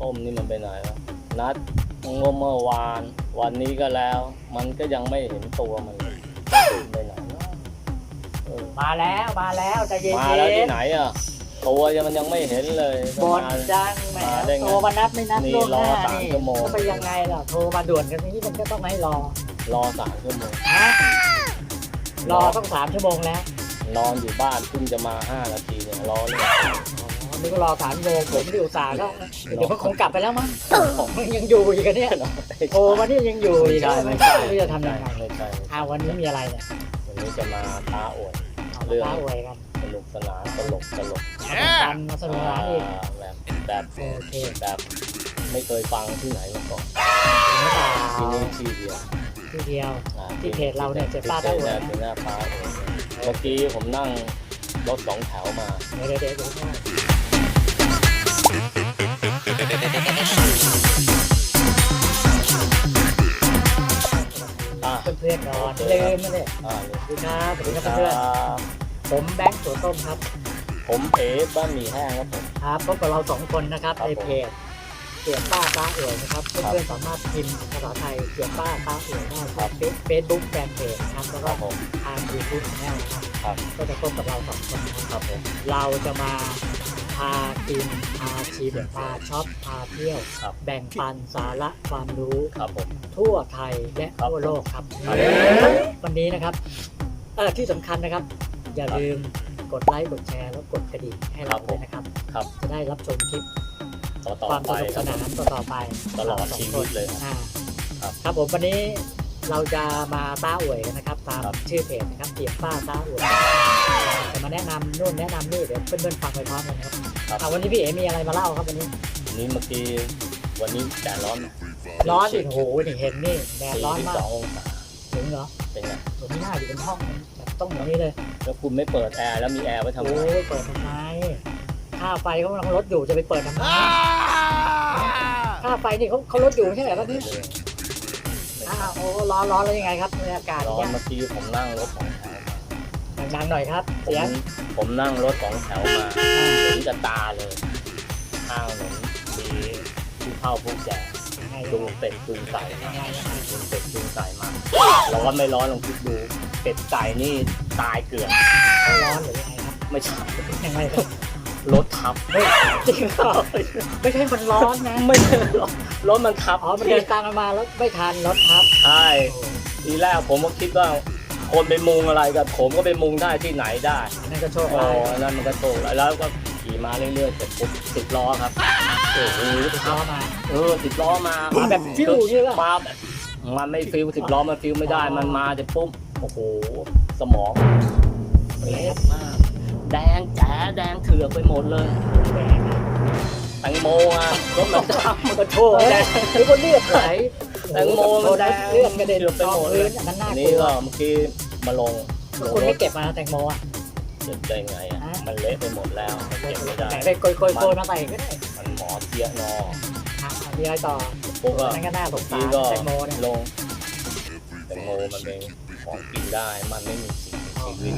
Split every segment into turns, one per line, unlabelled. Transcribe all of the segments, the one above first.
ต้มนี่มันไปไหนวะนัดงมเมื่อวาน วันนี้ก็แล้ว มันก็ยังไม่เห็นตัวมันเลยไปไหนวะเออ
มาแล้วมาแล้วใจเย็น
มาแล้วที่ไหนอะตัวยังมันยังไม่เห็นเลย
บน
มา
จังแหม
มาได้ไง
โทรมานัดไม่นัด
นี่
ล่วงหน้าร
อสาม
นี่
ชั่วโมง
ก็ไปยังไงล่ะโทรมาด่วนกันนี้มันก็ต้องให้รอ
รอสามชั่วโมง
ฮะรอต้องสามชั่วโมงแล้ว
นอนอยู่บ้านเพิ่งจะมาห้านาทีเนี่ยรอเลย
อ๋อนี่ก็รอสามชั่วโมงผมที่อุตส่าห์ก็เดี๋ยวมันคงกลับไปแล้วมั้งมันยังอยู่อีกอะเนี่ยโทรมานี่ยังอยู่อีกอะ
ไม่
ไม่
ใช่
ใช่ไม่รู้จะทำยังไง
ไม่ใช่
อ่าวันนี้มีอะไรเนี่ย
วันนี้จะมาท้าอวด
เอา
เรื่
มา
อง
ต้าอวยกัน
สนุกสนานตลกตลก
กันมาสนุกสนานอีก
แบบแบบ
โอเค
แบบไม่เคยฟังที่ไหนมาก่อน
หรือเปล่า
ที่นี่ที่เดียว
ทีเดียว
อ่า
ที่เพจเราเนี่ยเจ๊ป้าท้าอวด
ที่หน้าป้าอวดเมื่อกี้ผมนั่งรถสองแถวมา
เดี๋ยวเดี๋ยวเดี๋ยวเดี๋ยว
อ่า
เพื่อนๆก่อนลืมไม่ได้
อ่า
สวัสดีครับสวัสดีครับ
ครั
เพื่อน
บ
ๆผมแบงค์ตัวต้มครับ
ผมเอ๋บ้านหมี่แห้งครับผม
ครับพบกับเราสองคนนะครับ
ครับ
ในเพจเสียป้าตาเอ๋ยนะครับ
ครับ
เพื่อนๆสามารถพิมพ์ภาษาไทยเสียป้าตาเอ๋ยได้
ครั
ทางเฟซบุ๊กแฟนเพจนะครับแล้ว
ค
ก็
รับผม
ทางยูทูบแนลนะครับ
ครับ
ก็จะพบกับเราสองคนนะครับ
ครับผม
เราจะมา พากินพาชิมพาช็อปพาเที่ยว
ครับ
แบ่งปันสาระความรู้
ครับผม
ทั่วไทยและ
ครับ
ทั่วโลกครับ
ครับ
วันนี้นะครับเออที่สำคัญนะครับ อย่าลืมกดไลค์กดแชร์แล้วกดกระดิ่งให้เราด้วยนะครับ
ครับ
จะได้รับชมคลิป
ต่อต่อ
ความ
ไป
สนุก
ค
ส
รับ
นานต่อต่อๆไป
ตลอด
สง
ชี
ค
วิ
น
ตเลยครับ
อ่า
ครับ
ครับผมวันนี้ เราจะมาต้าอวยกันนะครับตาม
ครับ
ชื่อเพจนะครับเตียงป้าต้าอวยจะมาแนะนำนู่นแนะนำนี่เดี๋ยวเพื่อนๆฟังไปพร้อมกันนะครับ
ครับ
อ่าวันนี้พี่เอ๋มีอะไรมาเล่าครับวันนี้
วันนี้เมื่อกี้วันนี้แดดร้อน
ร้อนดิโอ้โหนี่เห็นนี่แดดร้อน
สี่สิบ
มา
ส
ก
ององศา
ถึงเหรอ
เป็นไง
ผมไม่น่าอยู่บนห้องแบบต้องอย่างนี้เลย
แล้วคุณไม่เปิดแอร์แล้วมีแอร์ไว้ทำไม
โอ้ยเปิดทำไมค่าไฟเขากำลังลดอยู่จะไปเปิดทำไมค่าไฟนี่เขาเขาลดอยู่ไม่ใช่เหรอครับนี่อ้าวโอ้ร้อนร้อนแล้วยังไงครับในอากาศ
ร้อ
เนี่
น
ย
เมื่อกี้ผมนั่งรถสองแถวมา
ดังๆหน่อยครับ
ผ
เสียง
มผมนั่งรถสองแถวมาเห็นกับตาเลยข้างถนนมีผู้เฒ่าผู้แก่
ยังไง
จูงเป็ดจูงไก่มา
ยังไงยังไง
จูงเป็ดจูงไก่มาร้อนไม่ร้อนลองคิดดูเป็ดไก่นี่ตายเกลื่อน
เขาร้อนหรือยังไงครับ
ไม่ใช่
ยังไงครับ
รถทับ
เฮ้ยจริงเหรอไม่ใช่มันร้อนนะ
ไม่ใช่รถรถมันทับ
อ๋อมันเดินตามกันมาแล้วไม่ทันรถทับ
ใช่ทีแรกผมก็คิดว่าคนไปมุงอะไรกับผมก็ไปมุงได้ที่ไหนได้
อันนั่นก็โชค
โอ้
ร้าย
นั่นมันก็โตแล้วแล้วก็ขี่มาเรื่อยๆเสร็จปุ๊บสิบล้อครับโอ้โห
ล้อมา
เออสิบล้อมา
มาแบบฟิวอย่างนี้ป่ะ
มาแบบมันไม่ฟิลสิบล้อมันฟิลไม่ได้
อ๋อ
มันมาเสร็จปุ๊บโอ้โหสมองเละมากแดงแจ๋แดงเถือกไปหมดเลยแตงโมอะรถมันดำมันก็โช
โอ้
ว์
ย
แดง
หรือว่าเลือดไหล
แตงโมมันแดง
เลือดกระเด็น
เกือบไป
ไป
ห
ห
ม
ม
ด
ด
เลย
พื้นอันนั้นน่า
อัน
ก
นี้
ลัว
ก็เมื่อกี้มาลงลง
คุณ
ร
ไม่
ถ
เก็บมาแตงโมอะ
เก็บได้ไงอะ
ฮะ
มันเละไปหมดแล้วเก็บไม่ได้
แต่ไปโกยโกยโกยมาใส่ก็ได้
มันหมอเทียนอ
อะมีอะไรต่อ
ปุ๊บก็
นั่นก็น่าสงสา
นี่
ร
ก็
แตงโมเนี่ย
ลงแตงโมมันเป็นของกินได้มันไม่มีสิ่งมีชีวิต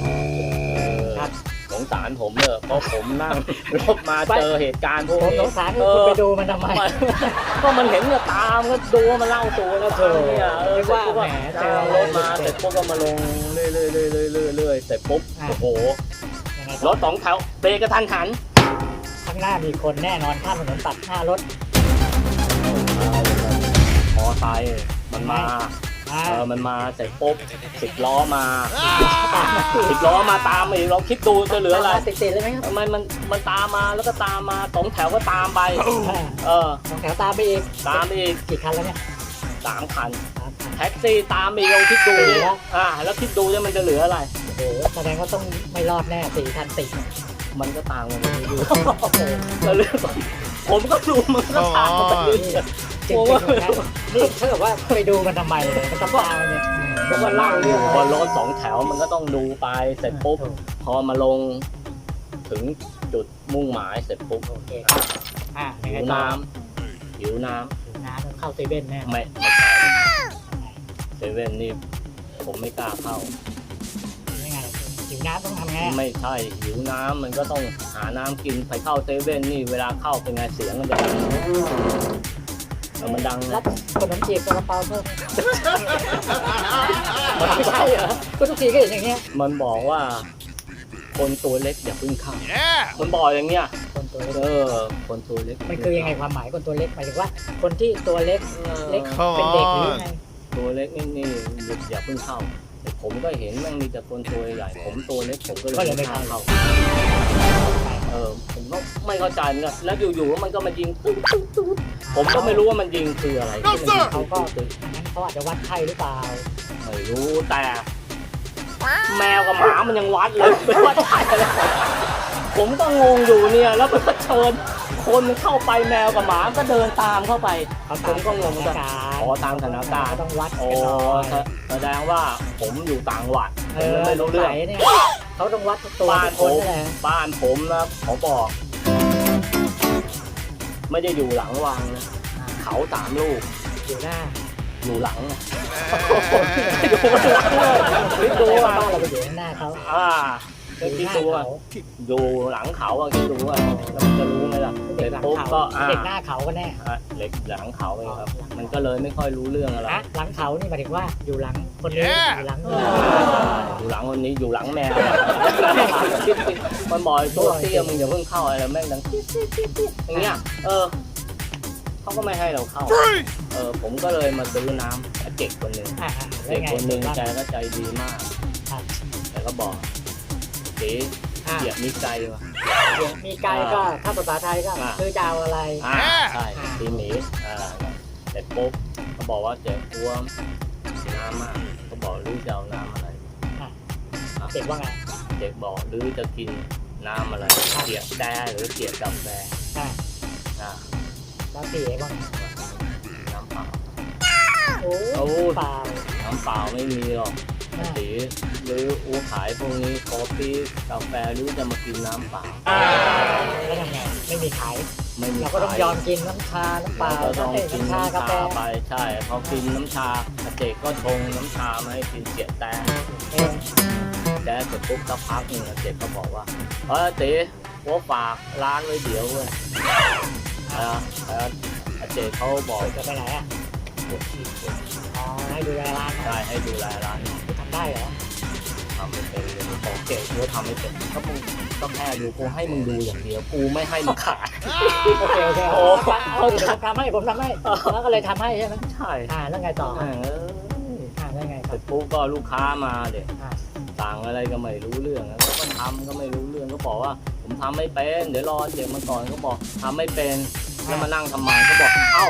เออ
ครับ
ส งสารผมเนอะเพราะผมนั่งรถมาเจอเหตุการณ์พวก
ผม
นี้
สงสารคือคุณไปดูมันทำไม
มันก็มันเห็นกับตามก็ดูมันเล่าตัวแล้วเธอเนี่ยเออ
นึกว่า
เสร็จปุ๊บ
แหมเจ
เจ
อ
อ
อะไร
รถมาเสร็จปุ๊บก็มาลงเรื่อยๆเรื่อยๆเรื่อยๆเรื่อยๆเสร็จปุ๊บ
อะ
โอ้โห
ยังไง
ร
ต่อ
ถสองแถวเบรกกระทันหัน
ข้างหน้ามีคนแน่นอนข้ามถนนตัดหน้ารถ
มอไซค์มันมา
อ่า
เออมันมาเสร็จปุ๊บสิบล้อมา
ตามมา
สิบล้อมาตามอีกเราคิดดูจะเหลืออะไร
ติดติดๆเลยไหมครับ
ทำไมมันมันตามมาแล้วก็ตามมาสองแถวก็ตามไป
อ่า
เออ
สองแถวตามไปอีก
ตามอีก
กี่คันแล้วเนี่ย
สามคัน
สามคัน
แท็กซี่ตามอีกเราคิดดู
สี่
ดิ
แล้ว
อ่าแล้วคิดดูเนี่ยมันจะเหลืออะไร
โอ้โหแสดงว่าต้องไม่รอดแน่สี่คันติด
มันก็ตามกันไปเรื่อยๆก็เรื่องผมก็ดูมันก็ตามกันไปเรื่อย
จริงๆนะนี่ถ้าเกิดว่าไปดูมันทำไมเลยมันต้องตามเนี่ย
ๆ
แล้วก็เล่าเรื่อง
พอรถสองแถวมันก็ต้องดูไปเสร็จปุ๊บพอมาลงถึงจุดมุ่งหมายเสร็จปุ๊บ
โอเคครับอ่ายัง
หิ
ไง
ว
ต่อ
น้ำหิวน้
หิวน้ำต้องเข้าเซเว่นแน่ำ
ไม่ไม่ใช่เซเว่นนี่ผมไม่กล้าเข้า
ยังไงหิวน้ำต้องทำไง
ไม่ใช่หิวน้ำมันก็ต้องหาน้ำกินไปเข้าเซเว่นนี่เวลาเข้าเป็นไงเสียงมันจะดังเออ มันดัง
รั
นะ
บขนมจีบกระเป๋าเพิ่มไม่ใช่เหรอก็ทุกทีก็เห็นอย่างเงี้ย
มันบอกว่า คนตัวเล็กอย่าเพึ่งเข้ามันบอกอย่างเงี้ย
คนตัว
เอ
เล็ก
อคนตัวเล็ก
มันคือยังไงความหมายคนตัวเล็กหมายถึงว่า คนที่ตัวเล็ก
เออ
เล็กเป็นเด็กหรือไง
ตัวเล็กนี่นี่อย่าเพิ่งเข้าแต่ผมก็เห็นแมันมีแต่คนตัวใหญ่ผมตัวเล็กผมก็เลยไม่กล้าเข้า เออผมก็ไม่เข้าใจเหมือนกันแล้วอยู่ๆมันก็มายิงตึ๊ดตึ๊ดตึ๊ดผมก็ไม่รู้ว่ามันยิงคืออะไรที่มันยิง
เขาก็
ตึ๊ด
งั้นเขาอาจจะวัดไข้หรือเปล่า
ไม่รู้แต่แมวกับหมามันยังวัดเลยไม่วัดใช่อะไรผมก็งงอยู่เนี่ยแล้วมันก็เชิญคนเข้าไปแมวกับหมาก็เดินตามเข้าไป
เขา
ผมก็งง
ส
กัน
ถานการณ์
อ๋อตามสถานการณ์
ต้องวัด
โอ้
กันหน่อย
แสดงว่าผมอยู่ต่างจังหวัด
เอ
ผม
อ
ไม่รู้เรื่อง
สงสัย เนี่ยเขาต้องวัดตัว
บ้าน
ทุก
ผ
คน
ม
นั่นแหละ
บ้านผมนะเขาบอก ไม่ได้อยู่หลังวังนะเขาสามลูก
อยู่หน้า
อยู่หลังนะอยู่หลังเลยคิดดู
บ้า
อะ
นเราไปอยู่ข้างหน้าเขา
อ่า
อยู่
คิด
หน้า
ดูอะ
เขา
อยู่หลังเขาอะคิดดูอะแล้วมันจะรู้ไหมล่ะเส
เด็
ร็
ก
จ
หลัง
ปุ๊บ
เขา
ก็อ่า
เด็กหน้าเขาก็แน่
อะเหล็กหลังเขาเองครับ มันก็เลยไม่ค่อยรู้เรื่องอะไร
อะหลังเขานี่หมายถึงว่าอยู่หลังคนนี้อยู่หลังนี่
อยู่หลัง คนนี้อยู่หลังแมวมันบอกไอ้ตัวเตี้ยมึงอย่าเพิ่งเข้าอะไรแม่งดังติ๊ดติ๊ดติ๊ดติ๊ดอย่างเงี้ยเออเขาก็ไม่ให้เราเข้า เออผมก็เลยมาซื้อน้ำไอ้เด็กคนหนึ่ง
อ่าๆแล้ว
เด็ก
ไง
คนหนึ่ง
บ้าง
ใจก็ใจดีมาก
ครับ
แต่ก็บอกสี
อ่า
เหยียบนิสัยว่ะ
มีไกลก็ถ้าภาษาไทยก็
อ่า
คือจะเอาอะไร
อ่าใช่ตีหมีอ่าเสร็จปุ๊บเขาบอกว่าเจ็บอ้วมน้ำมากเขาบอกหรือจะเอาน้ำอะไร
เด็กว่าไง
เด็กบอกหรือจะกินน้ำอะไรเกียกแดหรือเกียกกาแฟ
อ่า
อ่า
แล้วตีว่าไง
น้ำเปล่า
โอ้
โอ้
เปล่า
น้ำเปล่าไม่มีหรอก
อ่า
สีหรืออูขายพวกนี้กาแฟกาแฟหรือจะมากินน้ำเปล่า
แล้วยังไงไม่มีขาย
ไม่มี
เราก็ต้อง
ขาย
ยอมกินน้ำชาน้ำเปล่า
เราก็ต้อง
น้ำเต้
กิน
น้ำชากา
น้ำ
แฟ
ชาไปใช่พอกินน้ำชาอาเจกก็ชงน้ำชามาให้กินเจียแต่
เออ
แต่เสร็จปุ๊บสักพักหนึ่งอาเจกก็บอกว่าเออเต๋หัวฝากร้านไว้เดี๋ยวเว้ยอ่าแล้วอาเจกเขาบอก
จะไปไหนอะ
ปวดที่ปวด
อ๋อให้ดูแลร้าน
ใช่ให้ดูแลร้าน
ทำได้เหรอ
ทำไม่เป็นเลยบอกเจกกูทำไม่เป็นก็มึงก็แค่ดูกูให้มึงดูอย่างเดียวกูไม่ให้มึงขาย
โอเคโอเค
โอ้
เอาเดี๋ยวผมทำให้ผมทำให้แล้วก็เลยทำให้ใช่ไหม
ใช่
อ่าแล้วไงต่อ
เออ
อ่าแล้วไงค
เส
รั
ร็
บ
จปุ๊บก็ลูกค้ามาเด็ก
อ่า
สั่งอะไรก็ไม่รู้เรื่องแล้วก็ทำก็ไม่รู้เรื่องก็บอกว่า ผมทำไม่เป็นเดี๋ยวรอเจ็บมาก่อนก็บอกทำไม่เป็นแล้วมานั่งทำไมก็บอกเอ้า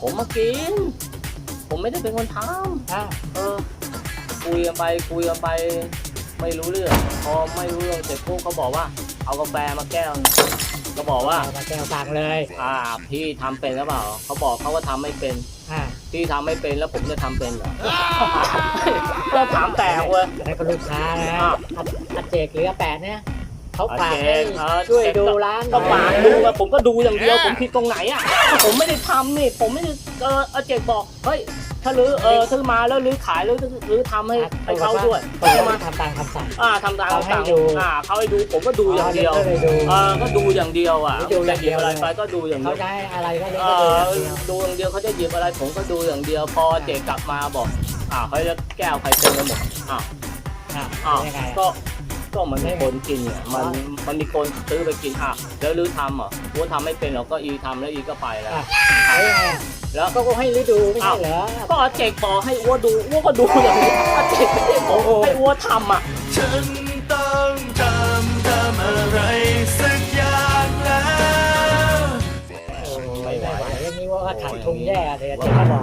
ผมมากิน ผมไม่ได้เป็นคนท
อ่าำ
เออคุยกันไปคุยกันไป ไม่รู้เรื่อง พอไม่รู้เรื่องเสร็จพวกเขาบอกว่า เอากาแฟมาแก้วหนึ่ง ก็บอกว่า
เอามาแก้วสั่งเลย
อ่า พี่ทำเป็นหรือเปล่า เขาบอกเขาว่าทำไม่เป็น
อ่า
พี่ทำไม่เป็นแล้วผมจะทำเป็นเหรอก็ถามแตกเว้ย
แล้วก็ลูกค้านะ
อ่า
อาอาเจกหรืออาแปดเนี่ย เขาฝาก
อาเจ
ให้
กเออ
ช่วยดูร้าน
ก็ฝากดูอะผมก็ดูอย่างเดียว ผมผิดตรงไหนอะ ผมไม่ได้ทำนี่ ผมไม่ได้เอออาเจกบอก เฮ้ย ถ้าลื้อเออซื้อมาแล้วลื้อขายแล้วลื้อทำให้ให้เขาด้วย
ผม
ใช่ไหม
ว่าทำตามคำสั่ง
อ่าทำตาม
เขาให้
สั่ง
ดู
อ่าเขาให้ดูผมก็ดูอย่างเดียว
ก็เลยดู
เออก็ดูอย่างเดียวอะ
ดูอย่างเดียว
จะหบอะไรไปก็ดูอย่างเดี
เขา
ยว
จะให้อะไรก็เลย
เอ
ก็ดู
อ
อย่างเดียว
ดูอย่างเดียวเขาจะหยิบอะไรผมก็ดูอย่างเดียวพอเจกกลับมาบอกอ่าเขาจะแก้วใครเต็มไปหมดอ้าว
อะ
อ้าว
ยังไงอะ
ก็ ก็มันมีคนกินเนี่ยมันมันมีคนซื้อไปกินอะแล้วลื้อทำเหรอะว่าทำไม่เป็นเราก็อีทำแล้วอีก็ไปแล้ว
อะแล้วยังไงอะ
แล้ว
ก็ก็ให้ฤดูไม่ใช่เหรอ
ก็อาเจกบอกให้อ้วดูอ้วก็ดูอย่างนี้อาเจกไม่ได้บอกให้อ้วทำอะ
ฉันต้องจำทำอะไรสักอย่างแล้ว
โอ้ไม่ไหวเรื่องนี้ว่าขาดทุนแย่เลยอาเจกก็บอก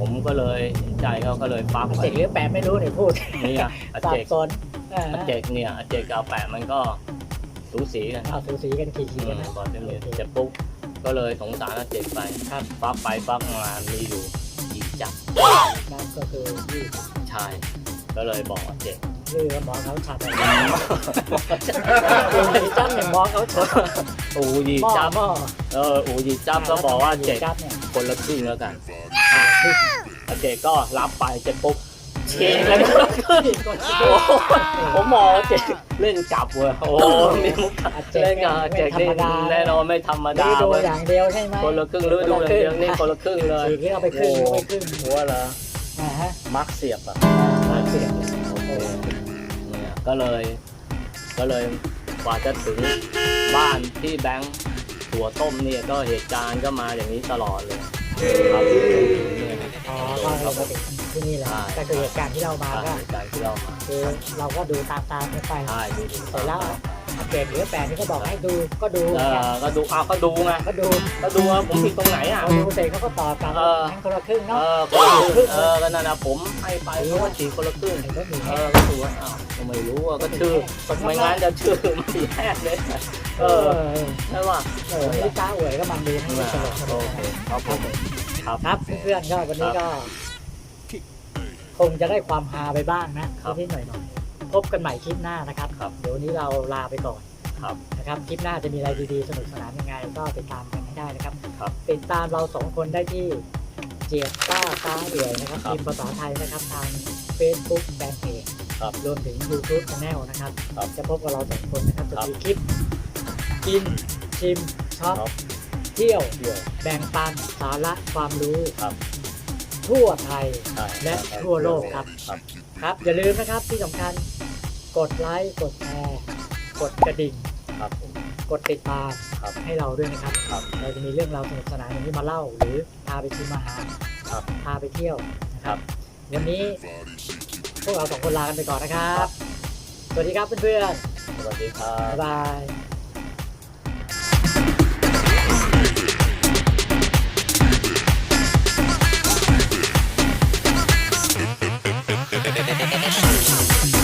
ผมก็เลยเห็นใจเขาก็เลยฟัก
อา
ไป
เจกหรือแปดไม่รู้เนี่ยพูด
เนี่ยอา
สั
เจ
บ
ก
สน เออ
อาเจกเนี่ยอาเจกกับอาแปะมันก็สูสีกัน
เอาสูสีกันกี่ที
อืม
นะ
ก่อนจะมีเสร็จปุ๊บก็เลยสงสารอาเจกไปครับ ฟักไปฟักมามีอยู่อีกจับ
นั่นก็คือที่
ชาย ก็เลยบอกอาเจก
ลือมองเขาฉัดอะไรคุณจ้ำเนี่ยมองเขาฉัด
อูยี
หม้อ
จับ
หม้อ
เอออูยีจับก็บอกว่าเจก
จับเนี่ย
คนละครึ่งแล้วกัน
อ่าคือ
อาเจกก็รับไปเสร็จปุ๊บ เชงแล้วก็ขึ้นโอ้โหผมมองว่าเจกเล่นกลับเว้ยโอ้โหมีมุกเล่นกับเจกนี่แน่นอนไม่ธรรมดา
นี่ดู
เว้ย
อย่างเดียวใช่ไหม
คนละครึ่งหรือดูอย่างเดียวนี่คนละครึ่งเลย
ฉีกที่เอาไปครึ่งเอาไปครึ่ง
หัวละ
อ่าฮะ
มักเสียบอะ
มาเสียบ
โอเคเนี่ยก็เลย ก็เลยกว่าจะถึงบ้านที่แบงค์หัวต้มเนี่ยก็เหตุการณ์ก็มาอย่างนี้ตลอดเลยครับ เนี่ย
อ๋อก็เราไปถึงที่นี่แหละ
ใช่
ก็คือเหตุการณ์ที่เรามาก็
เหตุการณ์ที่เรามา
คือเราก็ดูตามตามๆกันไป
ใช่ดูดู
เสร็จแล้วอัปเดตเหลือแปดนี่ก็บอกให้ดูก็ดู
เออก็ดูอ้าวก็ดูไง
ก็ดู
ก็ดูว่าผมผิดตรงไหนอะ
พอดูเสร็จเขาก็ตอบกลับ
เออ
ทั้งคนละครึ่ง
เอ
เนาะ
อคนละครึ่งเออก็นั่นนะผมให้ไปเพราะว่าฉีดคนละครึ่ง
ไอ้ก็มี
เอ
แค่
อก็ดูว่าอ้าวก็ไม่รู้อะก็ชื่อไม่งั้นจะชื่อไม่แย่เลยเอ
เอ
อ
อ
ใช่ป่ะ
เออนี่จ้าเอ๋ยก็มันดีทั้งนี้ตลกตล
โอกเค
นะครับ
ผม ครับ
ครับเพื่อนๆก็วันนี้ก็ คงจะได้ความฮาไปบ้างนะครับนิดๆหน่อยๆพบกันใหม่คลิปหน้านะครับ
ครับ
เดี๋ยววันนี้เราลาไปก่อน
ครับ
นะครับคลิปหน้าจะมีอะไรดีๆสนุกสนานยังไงก็ติดตามกันให้ได้นะครับ
ครับ
ติดตามเราสองคนได้ที่เจียบต้าต้าเอื่อยนะครับ
ครับ
ทีมภาษาไทยนะครับทาง Facebook แฟนเพจ
ครับ
รวมถึง YouTube Channel นะครับ
ครับ
จะพบกับเราสองคนนะครับจะ
ครับ
มีคลิป กินชิมช็อป
ครับ
เที่ยว
เที่ยว
แบ่งปันสาระความรู้
ครับ
ทั่วไทย
ใช่
และทั่วโลกครับ
ครับ
ครับ อย่าลืมนะครับที่สำคัญกดไลค์กดแชร์กดกระดิ่ง
ครับผม
กดติดตาม
ครับ
ให้เราด้วยนะครับ
ครับ
เราจะมีเรื่องราวสนุกสนานอย่างนี้มาเล่า หรือพาไปชิมอาหาร
ครับ
พาไปเที่ยวนะค
ครั
รับ
บ
วันนี้พวกเราสองคนลากันไปก่อนนะครับ สวัสดีครับเพื่อน
สวัสดีครั
ๆ
บ
บ๊ายบาย
ハハハハ!